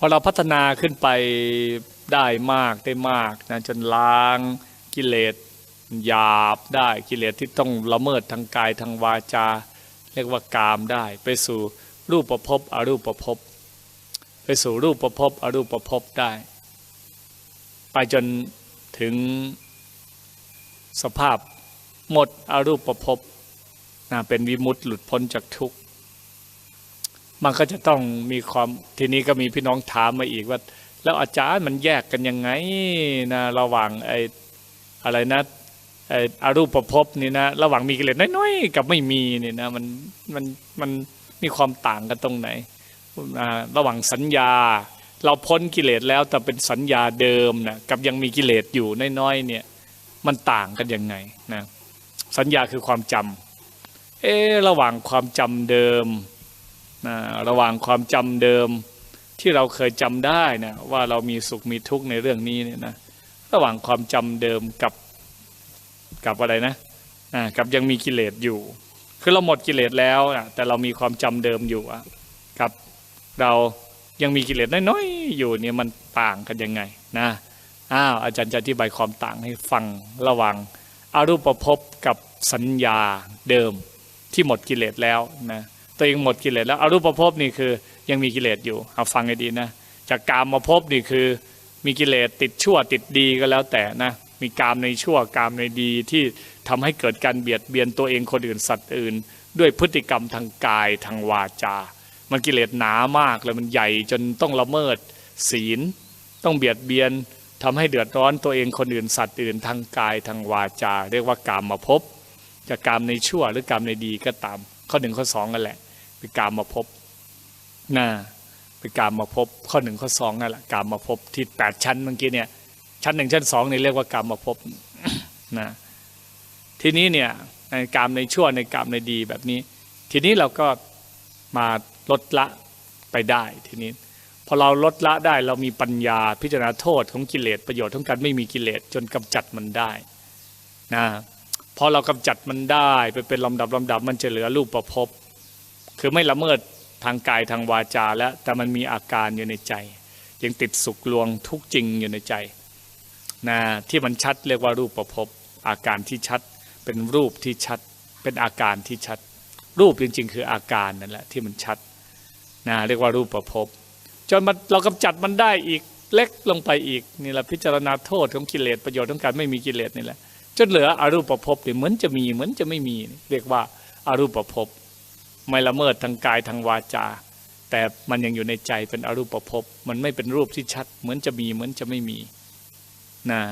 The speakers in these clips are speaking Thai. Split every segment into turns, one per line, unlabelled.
พอเราพัฒนาขึ้นไปได้มากได้มากนะจนล้างกิเลสหยาบได้กิเลสที่ต้องละเมิดทางกายทางวาจา เรียกว่ากามได้ ไปสู่รูปประพบอรูปประพบ ไปสู่รูปประพบอรูปประพบได้ ไปจนถึงสภาพหมดอรูปประพบนะเป็นวิมุตติหลุดพ้นจากทุกข์ มันก็จะต้องมีความทีนี้ก็มีพี่น้องถามมาอีกว่า แล้วอาจารย์มันแยกกันยังไงนะระหว่างไอ้อะไรนะไอ้อรูปประพบนี่นะระหว่างมีกิเลสน้อยๆกับไม่มีเนี่ยนะมันมันมันมีความต่างกันตรงไหนระหว่างสัญญา เราพ้นกิเลสแล้วแต่เป็นสัญญาเดิมนะกับยังมีกิเลสอยู่น้อยๆเนี่ยมันต่างกันยังไงนะสัญญาคือความจำเอ๊ะระหว่างความจำเดิม นะระหว่างความจำเดิมที่เราเคยจำได้นะว่าเรามีสุขมีทุกข์ในเรื่องนี้เนี่ยนะระหว่างความจำเดิมกับกับอะไรนะอ่ากับยังมีกิเลสอยู่ คือเราหมดกิเลสแล้วอะแต่เรามีความจำเดิมอยู่อะกับเรายังมีกิเลสน้อยๆอยู่เนี่ยมันต่างกันยังไงนะอ้าวอาจารย์จะอธิบายความต่างให้ฟังระหว่างอารูปภพกับสัญญาเดิมที่หมดกิเลสแล้วนะ ตัวเองหมดกิเลสแล้วอารูปภพนี่คือยังมีกิเลสอยู่เอาฟังให้ดีนะจากกามมาภพนี่คือมีกิเลสติดชั่วติดดีก็แล้วแต่นะมีกามในชั่วกามในดีที่ทำให้เกิดการเบียดเบียนตัวเองคนอื่นสัตว์อื่น ด้วยพฤติกรรมทางกายทางวาจา มันกิเลสหนามากเลยมันใหญ่จนต้องละเมิดศีล ต้องเบียดเบียนทำให้เดือดร้อนตัวเองคนอื่นสัตว์อื่นทางกายทางวาจา เรียกว่ากามมาพบจะกามในชั่วหรือกามในดีก็ตาม ข้อหนึ่งข้อสองกันแหละ เป็นกามมาพบนะเป็นกามมาพบข้อหนึ่งข้อสองนั่นแหละกามมาพบที่แปดชั้นเมื่อกี้เนี่ย ชั้นหนึ่งชั้นสองนี่เรียกว่ากามมาพบนะทีนี้เนี่ยในกามในชั่วในกามในดีแบบนี้ ทีนี้เราก็มาลดละไปได้ทีนี้พอเราลดละได้เรามีปัญญาพิจารณาโทษของกิเลสประโยชน์ของการไม่มีกิเลสจนกำจัดมันได้นะพอเรากำจัดมันได้ไปเป็นลำดับลำดับมันจะเหลือรูปประพบ คือไม่ละเมิดทางกายทางวาจาแล้ว แต่มันมีอาการอยู่ในใจ ยังติดสุขลวงทุกจริงอยู่ในใจนะที่มันชัดเรียกว่ารูปประพบอาการที่ชัด เป็นรูปที่ชัด เป็นอาการที่ชัด รูปจริง ๆ คืออาการนั่นแหละที่มันชัดนะเรียกว่ารูปประพบจนมันเรากำจัดมันได้อีกเล็กลงไปอีกนี่แหละพิจารณาโทษของกิเลสประโยชน์ของการไม่มีกิเลสนี่แหละจนเหลืออรูปประพบเนี่ยเหมือนจะมีเหมือนจะไม่มีเรียกว่าอารูปประพบ ไม่ละเมิดทางกายทางวาจา แต่มันยังอยู่ในใจเป็นอรูปประพบมันไม่เป็นรูปที่ชัด เหมือนจะมีเหมือนจะไม่มีนะ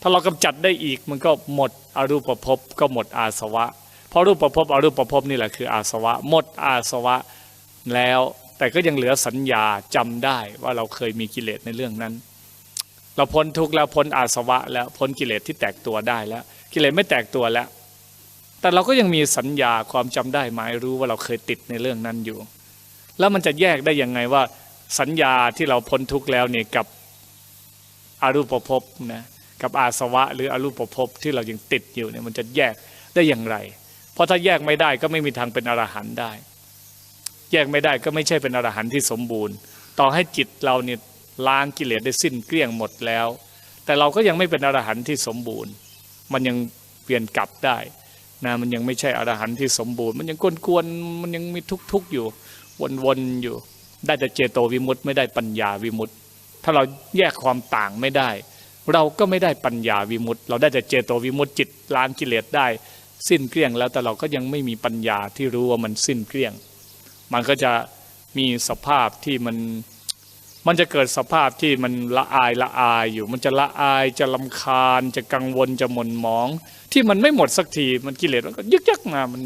ถ้าเรากำจัดได้อีกมันก็หมดอรูปประพบก็หมดอาสวะ เพราะรูปประพบอรูปประพบนี่แหละคืออาสวะ หมดอาสวะแล้วแต่ก็ยังเหลือสัญญาจำได้ว่าเราเคยมีกิเลสในเรื่องนั้น เราพ้นทุกข์แล้วพ้นอาสวะแล้วพ้นกิเลสที่แตกตัวได้แล้ว กิเลสไม่แตกตัวแล้ว แต่เราก็ยังมีสัญญาความจำได้หมายรู้ว่าเราเคยติดในเรื่องนั้นอยู่ แล้วมันจะแยกได้ยังไงว่าสัญญาที่เราพ้นทุกข์แล้วเนี่ยกับอารูปภพนะกับอาสวะ หรืออรูปภพที่เรายังติดอยู่เนี่ยมันจะแยกได้อย่างไร เพราะถ้าแยกไม่ได้ก็ไม่มีทางเป็นอรหันต์ได้ แยกไม่ได้ก็ไม่ใช่เป็นอรหันต์ที่สมบูรณ์ ต่อให้จิตเราเนี่ยล้างกิเลสได้สิ้นเกลี้ยงหมดแล้ว แต่เราก็ยังไม่เป็นอรหันต์ที่สมบูรณ์ มันยังเปลี่ยนกลับได้ นะมันยังไม่ใช่อรหันต์ที่สมบูรณ์ มันยังกวนๆมันยังมีทุกข์ๆอยู่วนๆอยู่ ได้แต่เจโตวิมุตต์ไม่ได้ปัญญาวิมุตต์ถ้าเราแยกความต่างไม่ได้ เราก็ไม่ได้ปัญญาวิมุตต์เราได้แต่เจโตวิมุตต์จิตล้างกิเลสได้ สิ้นเกลี้ยงแล้วแต่เราก็ยังไม่มีปัญญาที่รู้ว่ามันสิ้นเกลี้ยง มันก็จะมีสภาพที่มัน มันจะเกิดสภาพที่มันละอายละอายอยู่ มันจะละอายจะลำคาญ จะกังวลจะหม่นหมอง ที่มันไม่หมดสักทีมันกิเลสมันก็ยึกยักมามัน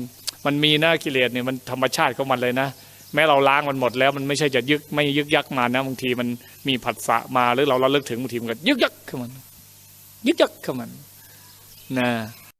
มันมีนะกิเลสเนี่ยมันธรรมชาติของมันเลยนะ แม้เราล้างมันหมดแล้วมันไม่ใช่จะยึกไม่ยึกยักมานะบางทีมันมีผัสสะมาหรือเราเราเลิกถึงบางทีมันก็ยึกยักขึ้นมัน ยึกยักขึ้นมันนะ